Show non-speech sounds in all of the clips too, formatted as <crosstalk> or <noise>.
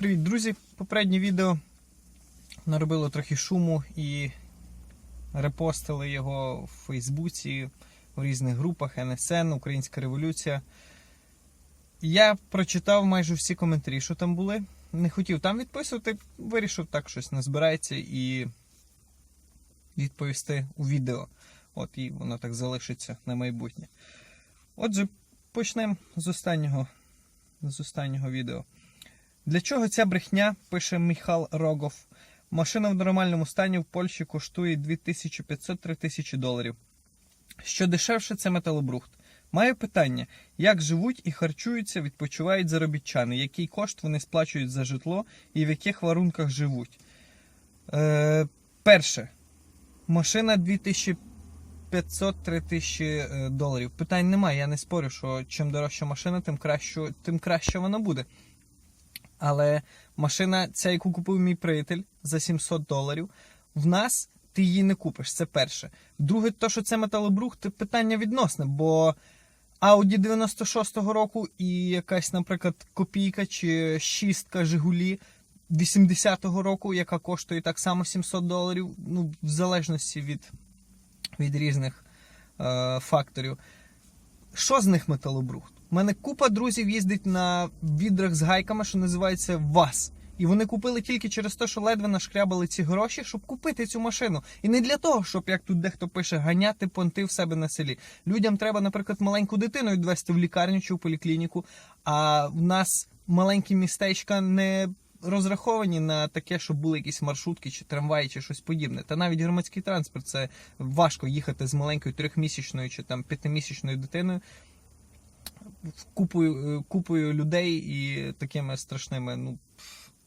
Привіт, друзі! Попереднє відео наробило трохи шуму і репостили його в Фейсбуці, в різних групах НСН, Українська революція. Я прочитав майже всі коментарі, що там були. Не хотів там відписувати, вирішив так щось назбирається і відповісти у відео. От і воно так залишиться на майбутнє. Отже, почнемо з останнього, з останнього відео. Для чого ця брехня, пише Міхал Рогов. Машина в нормальному стані в Польщі коштує 2500-3000 доларів. Що дешевше, це металобрухт. Маю питання: як живуть і харчуються, відпочивають заробітчани, який кошт вони сплачують за житло і в яких варунках живуть? Е, перше. Машина 2500-3000 е, доларів. Питань немає. Я не спорю, що чим дорожча машина, тим краще, тим краще вона буде. Але машина, ця, яку купив мій приятель за 700 доларів, в нас ти її не купиш. Це перше. Друге, то, що це металобрухт, це питання відносне, бо Audi 96-го року і якась, наприклад, копійка чи шістка Жигулі 80-го року, яка коштує так само 700 доларів, ну, в залежності від, від різних е, факторів. Що з них металобрухт? У мене купа друзів їздить на відрах з гайками, що називається ВАЗ. І вони купили тільки через те, що ледве нашкрябали ці гроші, щоб купити цю машину. І не для того, щоб, як тут дехто пише, ганяти понти в себе на селі. Людям треба, наприклад, маленьку дитину відвести в лікарню чи в поліклініку. А в нас маленькі містечка не розраховані на таке, щоб були якісь маршрутки чи трамваї, чи щось подібне. Та навіть громадський транспорт це важко їхати з маленькою трьохмісячною чи там п'ятимісячною дитиною купою, купою людей і такими страшними ну,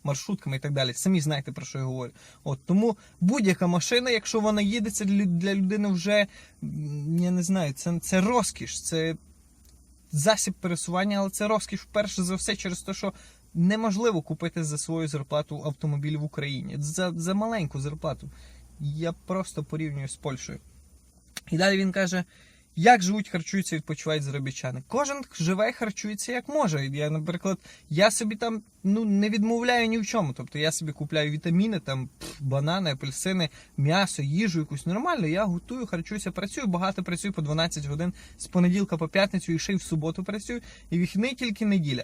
маршрутками і так далі. Самі знаєте, про що я говорю. От Тому будь-яка машина, якщо вона їде, це для людини вже, я не знаю, це, це розкіш, це засіб пересування, але це розкіш вперше за все через те, що неможливо купити за свою зарплату автомобіль в Україні. За, за маленьку зарплату. Я просто порівнюю з Польщею. І далі він каже. Як живуть, харчуються, відпочивають заробітчани? Кожен живе і харчується як може. Я, наприклад, я собі там ну не відмовляю ні в чому. Тобто я собі купляю вітаміни, там пф, банани, апельсини, м'ясо, їжу, якусь нормально. Я готую, харчуюся, працюю. Багато працюю по 12 годин з понеділка по п'ятницю і ще й в суботу працюю. І вихідний тільки неділя.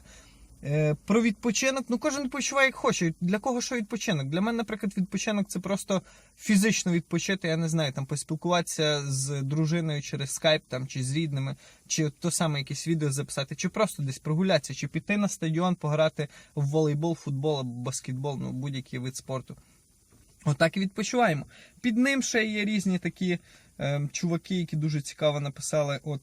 Е, Про відпочинок, ну кожен відпочиває як хоче. Для кого що відпочинок? Для мене, наприклад, відпочинок це просто фізично відпочити, я не знаю, там поспілкуватися з дружиною через скайп там, чи з рідними, чи то саме якесь відео записати, чи просто десь прогулятися, чи піти на стадіон, пограти в волейбол, футбол або баскетбол, ну будь-який вид спорту. Отак і відпочиваємо. Під ним ще є різні такі е, чуваки, які дуже цікаво написали. От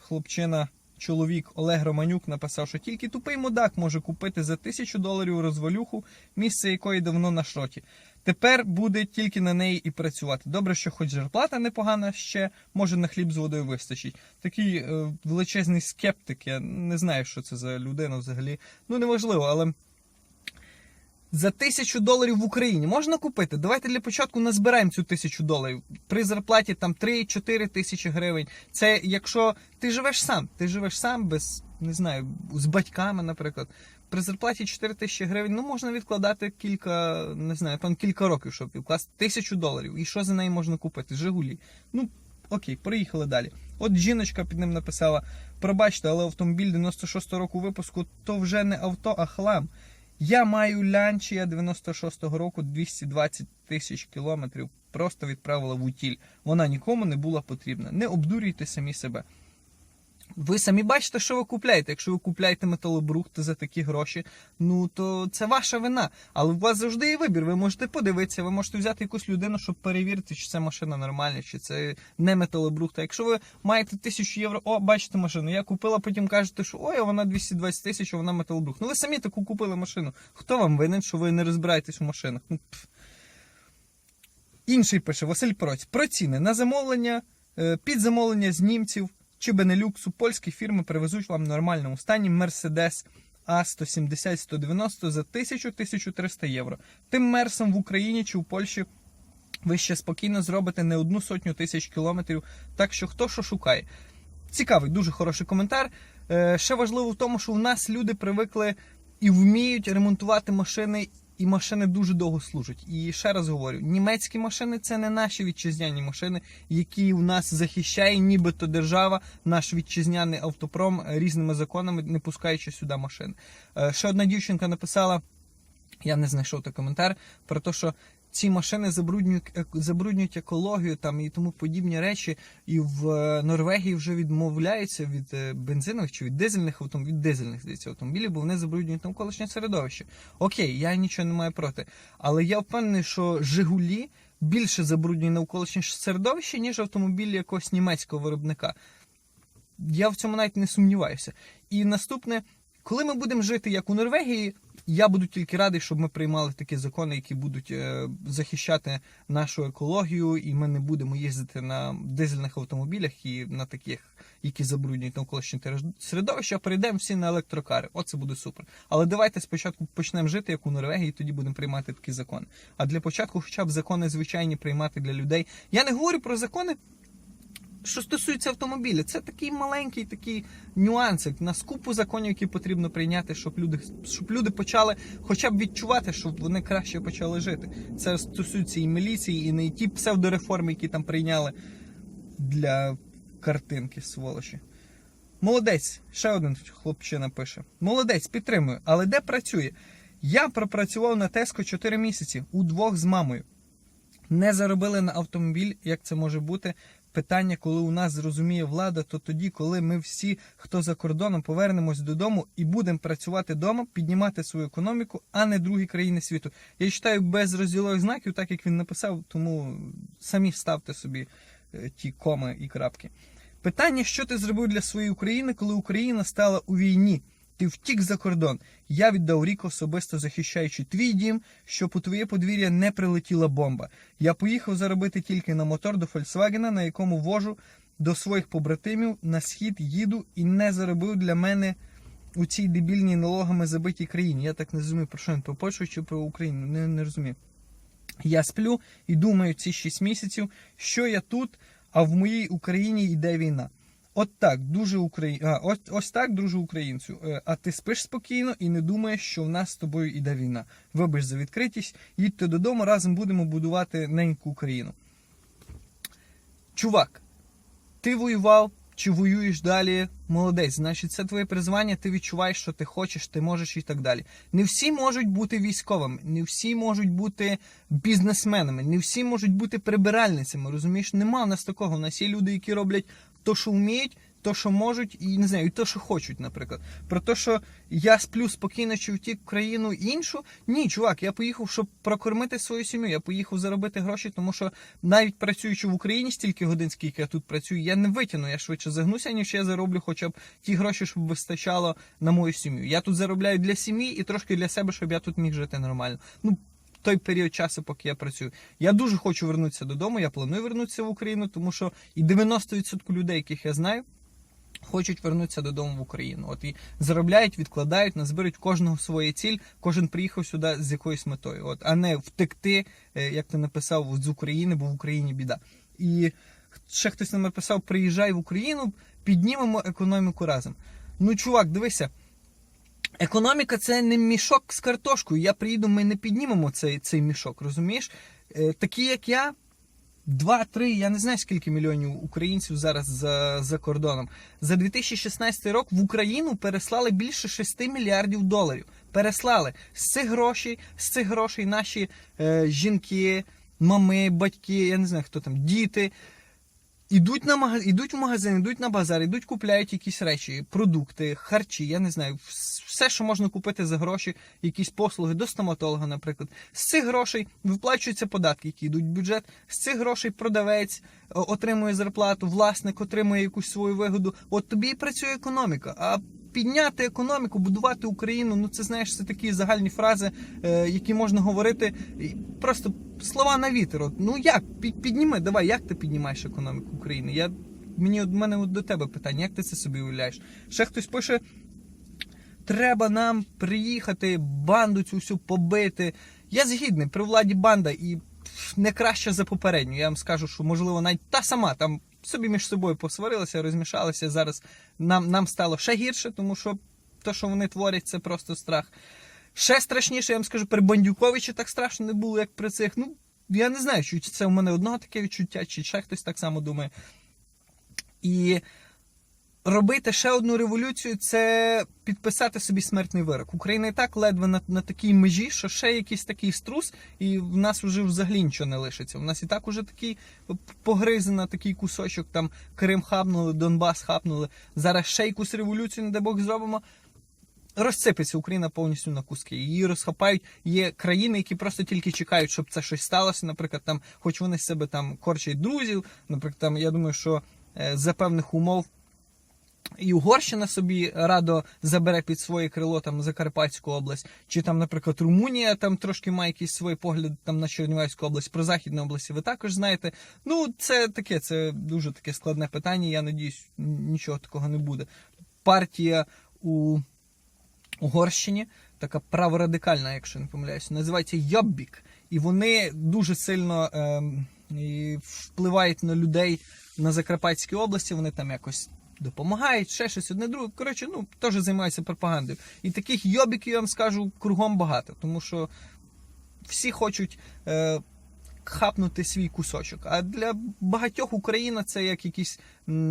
хлопчина. Чоловік Олег Романюк написав, що тільки тупий мудак може купити за тисячу доларів розвалюху, місце якої давно на шроті. Тепер буде тільки на неї і працювати. Добре, що хоч зарплата непогана ще, може на хліб з водою вистачить. Такий е, величезний скептик, я не знаю, що це за людина взагалі. Ну неважливо, але. За тисячу доларів в Україні можна купити. Давайте для початку назбираємо цю тисячу доларів. При зарплаті там 3-4 тисячі гривень. Це якщо ти живеш сам, ти живеш сам без не знаю, з батьками, наприклад. При зарплаті 4 тисячі гривень, ну можна відкладати кілька, не знаю, там кілька років, щоб відкласти тисячу доларів. І що за неї можна купити? Жигулі. Ну окей, проїхали далі. От жіночка під ним написала: пробачте, але автомобіль 96-го року випуску то вже не авто, а хлам. Я маю лянчія 96-го року 220 тисяч кілометрів. Просто відправила в утіль. Вона нікому не була потрібна. Не обдурюйте самі себе. Ви самі бачите, що ви купляєте. Якщо ви купляєте металобрухт за такі гроші, ну то це ваша вина. Але у вас завжди є вибір. Ви можете подивитися, ви можете взяти якусь людину, щоб перевірити, чи це машина нормальна, чи це не металобрухт. А якщо ви маєте тисячу євро, о, бачите машину, я купила, потім кажете, що ой, вона 220 тисяч, а вона металобрухт. Ну ви самі таку купили машину. Хто вам винен, що ви не розбираєтесь у машинах? Ну. Інший пише Василь Проць. Про ціни на замовлення, е, під замовлення з німців чи Бенелюксу польські фірми привезуть вам в нормальному стані Mercedes А170-190 за 1000-1300 євро. Тим мерсом в Україні чи в Польщі ви ще спокійно зробите не одну сотню тисяч кілометрів. Так що хто що шукає. Цікавий, дуже хороший коментар. Е, ще важливо в тому, що у нас люди привикли і вміють ремонтувати машини. І машини дуже довго служать. І ще раз говорю: німецькі машини це не наші вітчизняні машини, які у нас захищає, нібито держава, наш вітчизняний автопром е, різними законами, не пускаючи сюди машин. Е, Ще одна дівчинка написала: я не знайшов той коментар про те, що ці машини забруднюють, ек- забруднюють екологію там і тому подібні речі. І в е, Норвегії вже відмовляються від е, бензинових чи від дизельних автомобілів, від дизельних здається, автомобілів, бо вони забруднюють навколишнє середовище. Окей, я нічого не маю проти. Але я впевнений, що Жигулі більше забруднює навколишнє середовище, ніж автомобілі якогось німецького виробника. Я в цьому навіть не сумніваюся. І наступне, коли ми будемо жити як у Норвегії, я буду тільки радий, щоб ми приймали такі закони, які будуть е, захищати нашу екологію, і ми не будемо їздити на дизельних автомобілях і на таких, які забруднюють навколишнє середовище, а перейдемо всі на електрокари. Оце буде супер. Але давайте спочатку почнемо жити як у Норвегії, і тоді будемо приймати такі закони. А для початку, хоча б закони звичайні приймати для людей. Я не говорю про закони. Що стосується автомобіля, це такий маленький такий нюансик на скупу законів, які потрібно прийняти, щоб люди, щоб люди почали хоча б відчувати, щоб вони краще почали жити. Це стосується і міліції, і не ті псевдореформи, які там прийняли для картинки, сволочі. Молодець, ще один хлопчина пише. Молодець, підтримую. Але де працює? Я пропрацював на Теско 4 місяці удвох з мамою. Не заробили на автомобіль, як це може бути. Питання, коли у нас зрозуміє влада, то тоді, коли ми всі, хто за кордоном, повернемось додому і будемо працювати вдома, піднімати свою економіку, а не другі країни світу. Я читаю без розділових знаків, так як він написав, тому самі вставте собі е, ті коми і крапки. Питання, що ти зробив для своєї України, коли Україна стала у війні? Ти втік за кордон. Я віддав рік особисто захищаючи твій дім, щоб у твоє подвір'я не прилетіла бомба. Я поїхав заробити тільки на мотор до Фольксвагена, на якому вожу до своїх побратимів на схід їду і не заробив для мене у цій дебільній налогами забитій країні. Я так не розумію, про що він про Польщу чи про Україну. Не, не розумію. Я сплю і думаю ці 6 місяців, що я тут, а в моїй Україні йде війна. От так, дуже Украї... а, ось, ось так, друже українцю. Е, А ти спиш спокійно і не думаєш, що в нас з тобою йде війна. Вибач за відкритість, їдьте додому, разом будемо будувати неньку Україну. Чувак, ти воював чи воюєш далі, молодець. Значить, це твоє призвання, ти відчуваєш, що ти хочеш, ти можеш і так далі. Не всі можуть бути військовими, не всі можуть бути бізнесменами, не всі можуть бути прибиральницями. Розумієш, нема в нас такого. У нас є люди, які роблять то, що вміють, то, що можуть, і не знаю, і то, що хочуть, наприклад. Про те, що я сплю спокійно чи втік в країну іншу. Ні, чувак, я поїхав, щоб прокормити свою сім'ю. Я поїхав заробити гроші, тому що навіть працюючи в Україні стільки годин, скільки я тут працюю, я не витягну. Я швидше загнуся, ніж я зароблю хоча б ті гроші, щоб вистачало на мою сім'ю. Я тут заробляю для сім'ї і трошки для себе, щоб я тут міг жити нормально. Ну, той період часу, поки я працюю. Я дуже хочу вернутися додому. Я планую вернутися в Україну, тому що і 90% людей, яких я знаю, хочуть вернутися додому в Україну. От і заробляють, відкладають, назберуть кожного своє ціль. Кожен приїхав сюди з якоюсь метою, от а не втекти, е, як ти написав, з України, бо в Україні біда. І ще хтось нам написав: приїжджай в Україну, піднімемо економіку разом. Ну, чувак, дивися. Економіка це не мішок з картошкою. Я приїду, ми не піднімемо цей, цей мішок, розумієш? Е, такі, як я, два-три, я не знаю скільки мільйонів українців зараз за, за кордоном. За 2016 рік в Україну переслали більше 6 мільярдів доларів. Переслали з цих грошей, з цих грошей наші е, жінки, мами, батьки, я не знаю хто там, діти. Ідуть на магаз... ідуть в магазин, ідуть на базар, ідуть, купляють якісь речі, продукти, харчі, я не знаю, все, що можна купити за гроші, якісь послуги до стоматолога, наприклад. З цих грошей виплачуються податки, які йдуть в бюджет. З цих грошей продавець отримує зарплату, власник отримує якусь свою вигоду. От тобі і працює економіка. А підняти економіку, будувати Україну, ну це знаєш, це такі загальні фрази, е, які можна говорити просто слова на вітер. От, ну як підніми, давай, як ти піднімаєш економіку України? Я мені от мене до тебе питання, як ти це собі уявляєш? Ще хтось пише. Треба нам приїхати, банду цю всю побити. Я згідний, при владі банда і не краще за попередню. Я вам скажу, що можливо навіть та сама там собі між собою посварилися, розмішалися. Зараз нам, нам стало ще гірше, тому що те, що вони творять, це просто страх. Ще страшніше, я вам скажу, при Бандюковичі так страшно не було, як при цих. Ну, я не знаю, чи це у мене одного таке відчуття, чи ще хтось так само думає. І робити ще одну революцію це підписати собі смертний вирок. Україна і так ледве на, на такій межі, що ще якийсь такий струс, і в нас вже взагалі нічого не лишиться. У нас і так уже такий погризена, такий кусочок, там Крим хапнули, Донбас хапнули. Зараз ще якусь революцію, не дай Бог, зробимо. Розсипеться Україна повністю на куски. Її розхапають. Є країни, які просто тільки чекають, щоб це щось сталося. Наприклад, там, хоч вони з себе там корчать друзів. Наприклад, там я думаю, що е, за певних умов і Угорщина собі радо забере під своє крило там Закарпатську область, чи там, наприклад, Румунія там трошки має якийсь свій погляд там на Чернівецьку область, про Західну область ви також знаєте. Ну, це таке, це дуже таке складне питання. Я надіюсь, нічого такого не буде. Партія у Угорщині, така праворадикальна, якщо не помиляюся, називається Йоббік. І вони дуже сильно і впливають на людей на Закарпатській області. Вони там якось допомагають, ще щось одне друге. Коротше, ну теж займаються пропагандою. І таких йобіків я вам скажу кругом багато, тому що всі хочуть. Е, Хапнути свій кусочок. А для багатьох Україна це як якийсь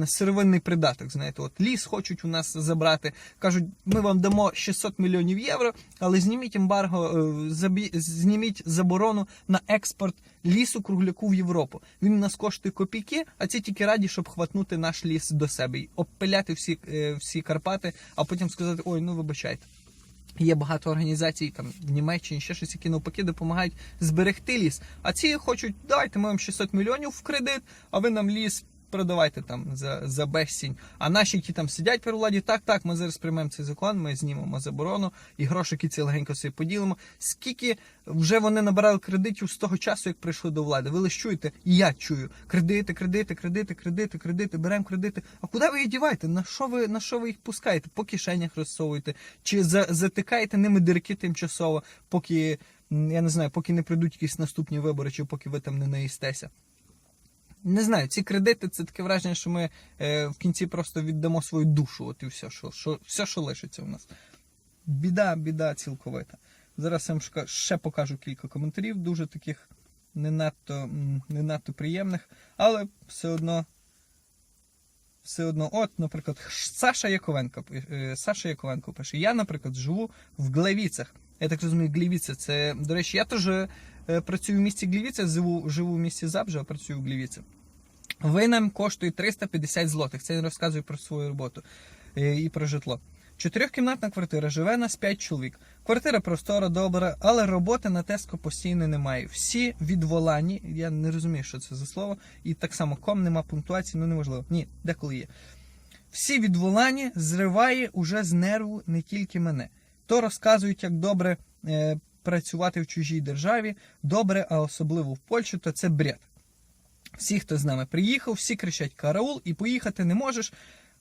сировинний придаток. Знаєте, от ліс хочуть у нас забрати. кажуть, ми вам дамо 600 мільйонів євро, але зніміть ембарго, е, зніміть заборону на експорт лісу кругляку в Європу. Він у нас коштує копійки, а ці тільки раді, щоб хватнути наш ліс до себе і обпиляти всі, е, всі Карпати, а потім сказати: ой, ну вибачайте. Є багато організацій там в Німеччині, ще щось, які навпаки допомагають зберегти ліс. А ці хочуть, давайте ми вам 600 мільйонів в кредит, а ви нам ліс продавайте там за за безцінь. А наші, які там сидять при владі, так, так, ми зараз приймемо цей закон, ми знімемо заборону і грошики ці легенько собі поділимо. Скільки вже вони набирали кредитів з того часу, як прийшли до влади? Ви лише чуєте, і я чую. Кредити, кредити, кредити, кредити, кредити, беремо кредити. А куди ви їх діваєте? На що ви на що ви їх пускаєте? По кишенях розсовуєте? Чи за, затикаєте ними дирки тимчасово, поки я не знаю, поки не прийдуть якісь наступні вибори, чи поки ви там не наїстеся? Не знаю, ці кредити це таке враження, що ми е, в кінці просто віддамо свою душу. От і все, що, що, все, що лишиться у нас. Біда, біда цілковита. Зараз я вам ще покажу кілька коментарів, дуже таких не надто, не надто приємних, але все одно. Все одно, от, наприклад, Саша Яковенко, е, Саша Яковенко пише: Я, наприклад, живу в Глевіцях. Я так розумію, Глівіце це, до речі, я теж е, працюю в місті Глівіце, живу, живу в місті Забжа, а працюю в Глівіце. Винайм коштує 350 злотих. Це він розказує про свою роботу е, і про житло. Чотирьохкімнатна квартира живе нас 5 чоловік. Квартира простора, добра, але роботи на Теско постійно немає. Всі відволані, я не розумію, що це за слово, і так само ком нема пунктуації, ну неможливо. Ні, деколи є. Всі відволані зриває уже з нерву не тільки мене. То розказують, як добре е, працювати в чужій державі, добре, а особливо в Польщі, то це бред. Всі, хто з нами приїхав, всі кричать караул і поїхати не можеш,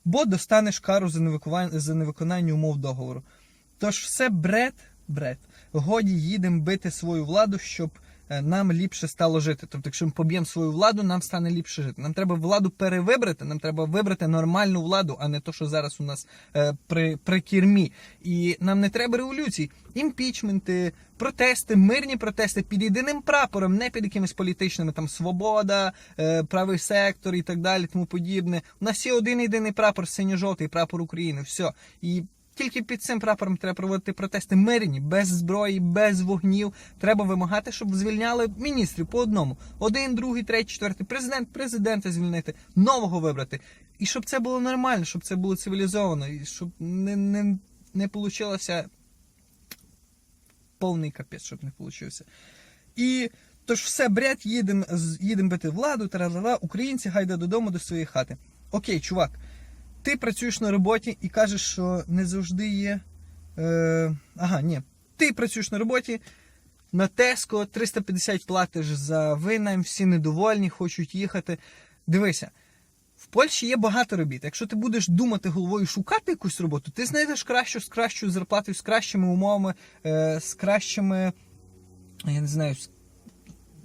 бо достанеш кару за невиконання, за невиконання умов договору. Тож все бред, бред. Годі їдемо бити свою владу, щоб нам ліпше стало жити. Тобто, якщо ми поб'ємо свою владу, нам стане ліпше жити. Нам треба владу перевибрати, нам треба вибрати нормальну владу, а не то, що зараз у нас е, при, при кірмі. І нам не треба революцій, імпічменти, протести, мирні протести під єдиним прапором, не під якимись політичними там свобода, е, правий сектор і так далі, тому подібне. У нас є один єдиний прапор, синьо-жовтий прапор України. Все. І тільки під цим прапором треба проводити протести мирні, без зброї, без вогнів. Треба вимагати, щоб звільняли міністрів по одному. Один, другий, третій, четвертий. Президент, президента звільнити, нового вибрати. І щоб це було нормально, щоб це було цивілізовано, і щоб не, не, не получилося повний капець, щоб не получився. І тож все бред, їдемо їдем бити владу, таралала, українці гайда додому до своєї хати. Окей, чувак, ти працюєш на роботі і кажеш, що не завжди є. Е, ага, ні. Ти працюєш на роботі. На Теско 350 платиш за винайм, всі недовольні, хочуть їхати. Дивися, в Польщі є багато робіт. Якщо ти будеш думати головою шукати якусь роботу, ти знайдеш кращу з кращою зарплатою, з кращими умовами, е, з кращими, я не знаю, з-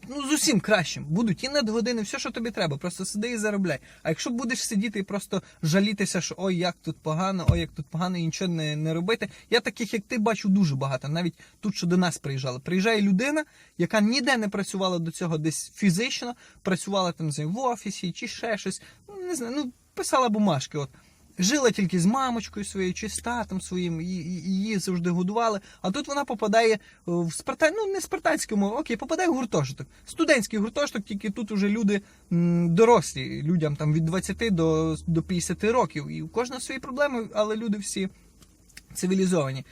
ну, з усім кращим. Будуть і надгодини, все, що тобі треба. Просто сиди і заробляй. А якщо будеш сидіти і просто жалітися, що ой, як тут погано, ой, як тут погано, і нічого не, не робити. Я таких, як ти, бачу дуже багато. Навіть тут, що до нас приїжджали. Приїжджає людина, яка ніде не працювала до цього десь фізично, працювала там в офісі чи ще щось. Ну, не знаю, ну писала бумажки. От. Жила тільки з мамочкою своєю чи з татом своїм, її завжди годували. А тут вона попадає е, в спартан... ну не спартанську мову, окей, попадає в гуртожиток. Студентський гуртожиток, тільки тут уже люди м, дорослі, людям там від 20 до, до 50 років. І у кожного свої проблеми, але люди всі цивілізовані.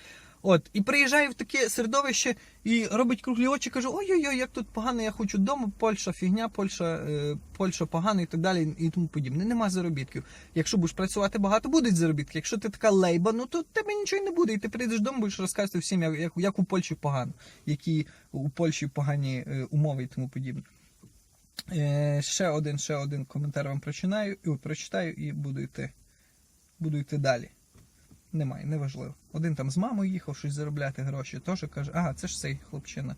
От, і приїжджає в таке середовище і робить круглі очі, каже: ой-ой-ой, як тут погано, я хочу вдома, Польща фігня, Польща, е, Польща погано і так далі, і тому подібне. Нема заробітків. Якщо будеш працювати багато, будуть заробітки. Якщо ти така лейба, ну то тебе нічого не буде. І ти прийдеш додому, будеш розказувати всім, як, як, як у Польщі погано, які у Польщі погані е, умови і тому подібне. Е, ще один, ще один коментар вам прочинаю, і, прочитаю і буду йти, буду йти далі. Немає, неважливо. Один там з мамою їхав щось заробляти гроші, теж каже, ага, це ж цей хлопчина,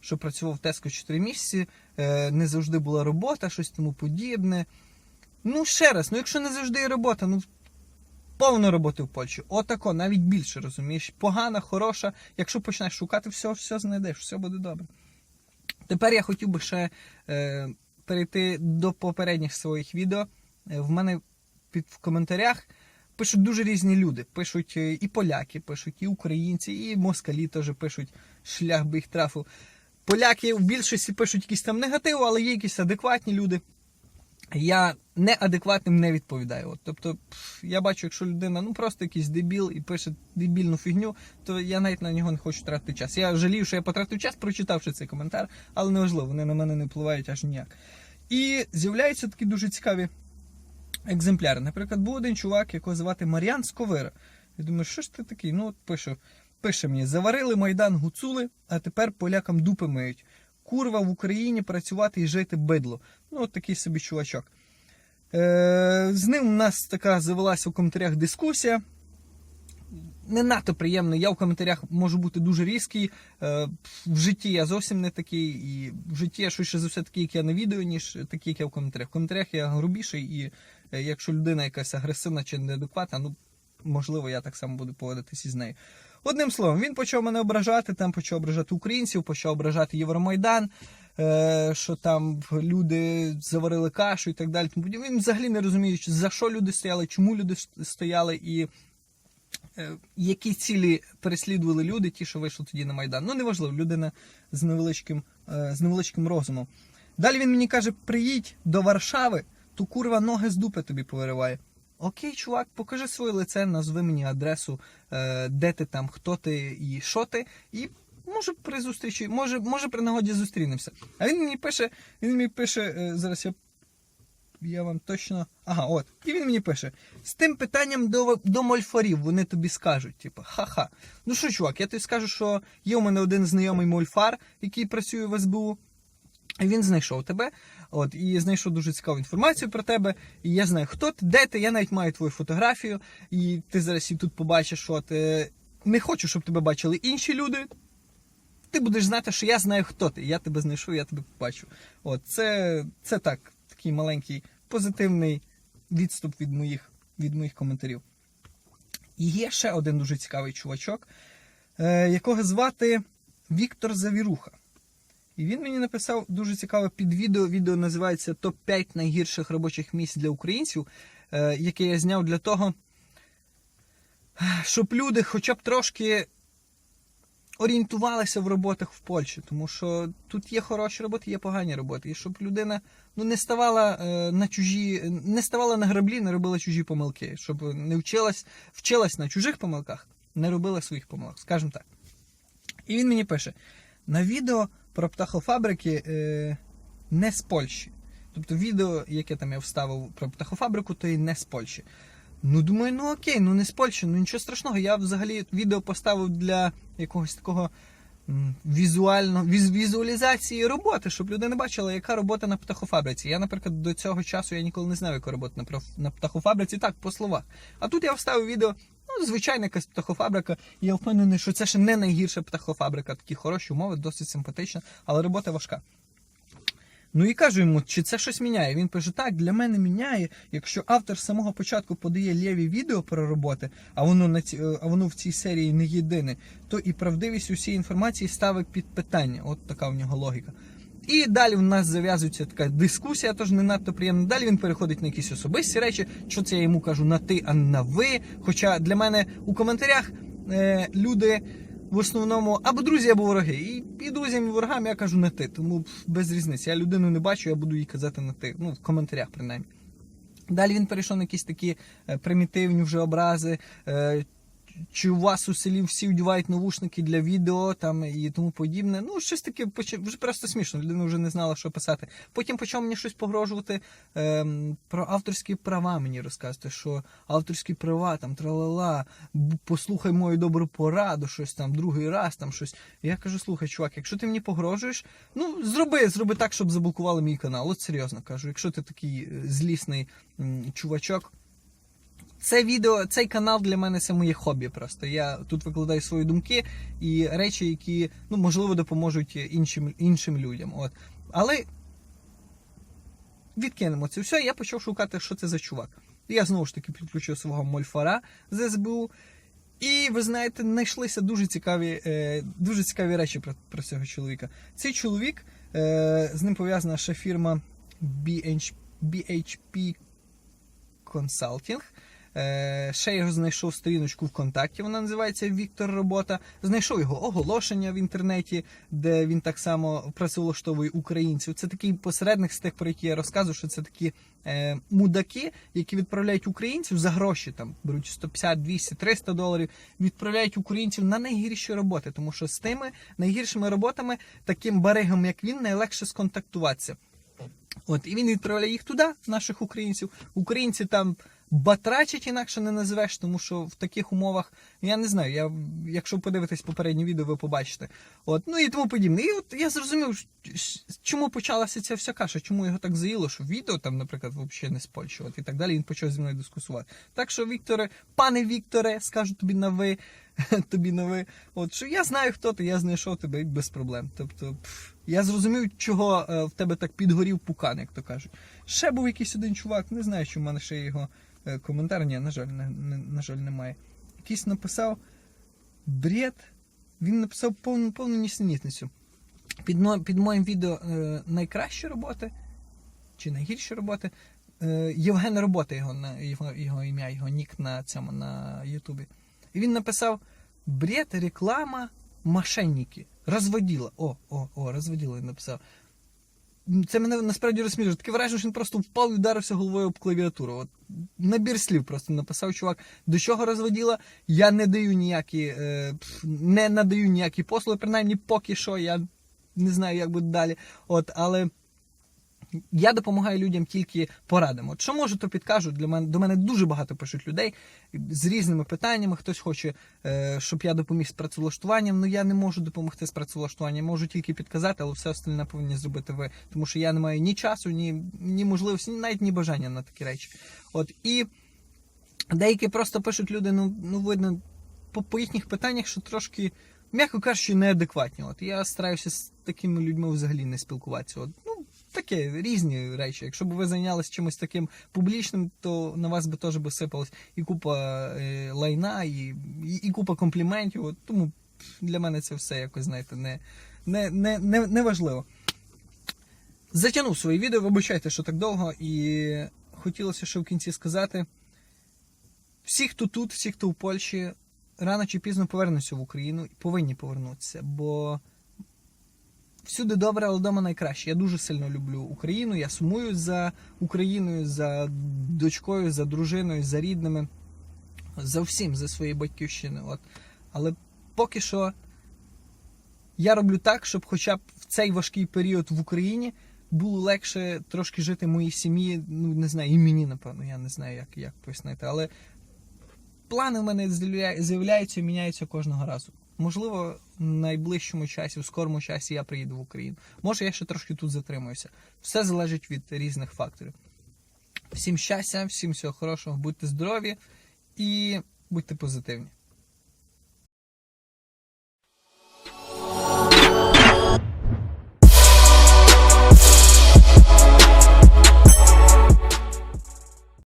що працював в Теско 4 місяці, е, не завжди була робота, щось тому подібне. Ну, ще раз, ну якщо не завжди є робота, ну повно роботи в Польщі. Отако, навіть більше, розумієш. Погана, хороша. Якщо почнеш шукати, все, все знайдеш, все буде добре. Тепер я хотів би ще е, перейти до попередніх своїх відео. Е, в мене під в коментарях пишуть дуже різні люди. Пишуть е, і поляки, пишуть, і українці, і москалі теж пишуть шлях би їх трафив. Поляки в більшості пишуть якісь там негатив, але є якісь адекватні люди. Я неадекватним не відповідаю. От, тобто, я бачу, якщо людина ну просто якийсь дебіл і пише дебільну фігню, то я навіть на нього не хочу тратити час. Я жалію, що я потратив час, прочитавши цей коментар, але неважливо, вони на мене не впливають аж ніяк. І з'являються такі дуже цікаві екземпляри. Наприклад, був один чувак, якого звати Мар'ян Сковира. Я думаю, що ж ти такий? Ну, от пишу, пише мені: заварили майдан гуцули, а тепер полякам дупи миють. Курва в Україні працювати і жити бидло. Ну, от такий собі чувачок. Е, з ним у нас така завелася в коментарях дискусія. Не надто приємно. Я в коментарях можу бути дуже різкий. Е, в житті я зовсім не такий, і в житті я швидше за все такий, як я на відео, ніж такий, як я в коментарях. В коментарях я грубіший, і якщо людина якась агресивна чи неадекватна, ну можливо, я так само буду поводитися із нею. Одним словом, він почав мене ображати, там почав ображати українців, почав ображати Євромайдан, е, що там люди заварили кашу і так далі. Він взагалі не розуміє, за що люди стояли, чому люди стояли і е, які цілі переслідували люди, ті, що вийшли тоді на Майдан. Ну, неважливо, людина з невеличким, е, з невеличким розумом. Далі він мені каже: приїдь до Варшави, то курва ноги з дупи тобі повириває. Окей, чувак, покажи своє лице, назви мені адресу, е, де ти там, хто ти і що ти, і може при зустрічі, може, може при нагоді зустрінемося. А він мені пише, він мені пише, е, зараз я. Я вам точно. Ага, от. І він мені пише: з тим питанням до, до мольфарів вони тобі скажуть, типу, ха-ха. Ну що, чувак, я тобі скажу, що є у мене один знайомий мольфар, який працює в СБУ. І він знайшов тебе, от і знайшов дуже цікаву інформацію про тебе. І я знаю, хто ти, де ти. Я навіть маю твою фотографію, і ти зараз і тут побачиш, що ти не хочу, щоб тебе бачили інші люди. Ти будеш знати, що я знаю, хто ти. Я тебе знайшов, я тебе побачу. От це, це так, такий маленький позитивний відступ від моїх, від моїх коментарів. І є ще один дуже цікавий чувачок, е, якого звати Віктор Завіруха. І він мені написав дуже цікаве під відео. Відео називається Топ-5 найгірших робочих місць для українців, е, яке я зняв для того, щоб люди хоча б трошки орієнтувалися в роботах в Польщі. Тому що тут є хороші роботи, є погані роботи. І щоб людина ну, не ставала е, на чужі, не ставала на граблі, не робила чужі помилки, щоб не вчилась, вчилась на чужих помилках, не робила своїх помилок, скажімо так. І він мені пише: на відео про птахофабрики е, не з Польщі. Тобто відео, яке там я вставив про птахофабрику, то і не з Польщі. Ну, думаю, ну окей, ну не з Польщі, ну нічого страшного. Я взагалі відео поставив для якогось такого візуально, віз, візуалізації роботи, щоб людина бачила, яка робота на птахофабриці. Я, наприклад, до цього часу я ніколи не знав, яка робота на, на птахофабриці, так, по словах. А тут я вставив відео, ну, звичайна якась птахофабрика, я впевнений, що це ще не найгірша птахофабрика. Такі хороші умови, досить симпатична, але робота важка. Ну і кажу йому, чи це щось міняє. Він пише: так, для мене міняє, якщо автор з самого початку подає лєві відео про роботи, а воно на ці, а воно в цій серії не єдине, то і правдивість усієї інформації ставить під питання. От така в нього логіка. І далі в нас зав'язується така дискусія, тож не надто приємно. Далі він переходить на якісь особисті речі. Що це я йому кажу на ти, а не на ви. Хоча для мене у коментарях е, люди в основному або друзі, або вороги. І, і друзям, і ворогам я кажу на ти. Тому без різниці. Я людину не бачу, я буду їй казати на ти. Ну, в коментарях, принаймні. Далі він перейшов на якісь такі е, примітивні вже образи. Чи у вас у селі всі вдівають навушники для відео там і тому подібне. Ну, щось таке вже просто смішно. Людина вже не знала, що писати. Потім почав мені щось погрожувати ем, про авторські права. Мені розказувати, що авторські права там тралала, послухай мою добру пораду, щось там, другий раз там щось. Я кажу: слухай, чувак, якщо ти мені погрожуєш, ну зроби, зроби так, щоб заблокували мій канал. От серйозно кажу, якщо ти такий е, злісний м, чувачок. Це відео, цей канал для мене це моє хобі. Просто я тут викладаю свої думки і речі, які ну можливо допоможуть іншим іншим людям. От але відкинемо це все. Я почав шукати, що це за чувак. Я знову ж таки підключив свого мольфара з СБУ. І ви знаєте, знайшлися дуже цікаві, е, дуже цікаві речі про, про цього чоловіка. Цей чоловік, е, з ним пов'язана ще фірма BH, BHP Consulting. Е, ще його знайшов сторіночку ВКонтакті, вона називається Віктор Робота. Знайшов його оголошення в інтернеті, де він так само працевлаштовує українців. Це такий посередник з тих, про які я розказую, що це такі е, мудаки, які відправляють українців за гроші, там беруть 150, 200, 300 доларів, відправляють українців на найгірші роботи, тому що з тими найгіршими роботами, таким баригом, як він, найлегше сконтактуватися. От, і він відправляє їх туди, наших українців. Українці там батрачать, інакше не називеш, тому що в таких умовах, я не знаю, я, якщо подивитесь попереднє відео, ви побачите. От, ну і тому подібне. І от я зрозумів, чому почалася ця вся каша, чому його так заїло, що відео там, наприклад, взагалі не з і так далі. Він почав зі мною дискусувати. Так що, Вікторе, пане Вікторе, скажу тобі на ви, <laughs> тобі на ви. От що я знаю, хто ти, я знайшов тебе і без проблем. Тобто, пф, я зрозумів, чого е, в тебе так підгорів пукан, як то кажуть. Ще був якийсь один чувак, не знаю, чи в мене ще його е, коментар. Ні, на жаль, не, не, на жаль, немає. Якийсь написав бред. Він написав повну повну нісенітницю. Під, мо- під моїм відео е, найкращі роботи чи найгірші роботи. Е, Євген Робота його, його, його ім'я, його нік на цьому на Ютубі. І він написав: бред, реклама, мошенники. Розводіла. О, о, о, розводіла він написав. Це мене насправді розсміжує. Таке враження, що він просто впав і вдарився головою об клавіатуру. От набір слів просто написав чувак. До чого розводіла? Я не даю ніякі, е, не надаю ніякі послуги, принаймні поки що. Я не знаю, як буде далі. От, але я допомагаю людям тільки порадами. От що можу, то підкажу. Для мене до мене дуже багато пишуть людей з різними питаннями. Хтось хоче, е, щоб я допоміг з працевлаштуванням. Ну я не можу допомогти з працевлаштуванням, можу тільки підказати, але все остальне повинні зробити ви. Тому що я не маю ні часу, ні, ні можливості, навіть ні бажання на такі речі. От і деякі просто пишуть люди, ну, ну видно, по, по їхніх питаннях, що трошки, м'яко кажучи, неадекватні. От я стараюся з такими людьми взагалі не спілкуватися. От, таке різні речі. Якщо б ви зайнялися чимось таким публічним, то на вас би теж би сипалось і купа е, лайна, і, і, і купа компліментів. От, тому для мене це все якось, знаєте, не, не, не, не, не важливо. Затягнув своє відео, вибачайте, що так довго, і хотілося ще в кінці сказати. Всі, хто тут, всі, хто в Польщі, рано чи пізно повернуться в Україну і повинні повернутися, бо всюди добре, але вдома найкраще. Я дуже сильно люблю Україну. Я сумую за Україною, за дочкою, за дружиною, за рідними, за всім, за своєю батьківщиною. От. Але поки що я роблю так, щоб хоча б в цей важкий період в Україні було легше трошки жити моїй сім'ї. Ну, не знаю, і мені, напевно, я не знаю, як, як пояснити. Але плани в мене з'являються і міняються кожного разу. Можливо, в найближчому часі, в скорому часі я приїду в Україну. Може, я ще трошки тут затримуюся. Все залежить від різних факторів. Всім щастя, всім всього хорошого, будьте здорові і будьте позитивні.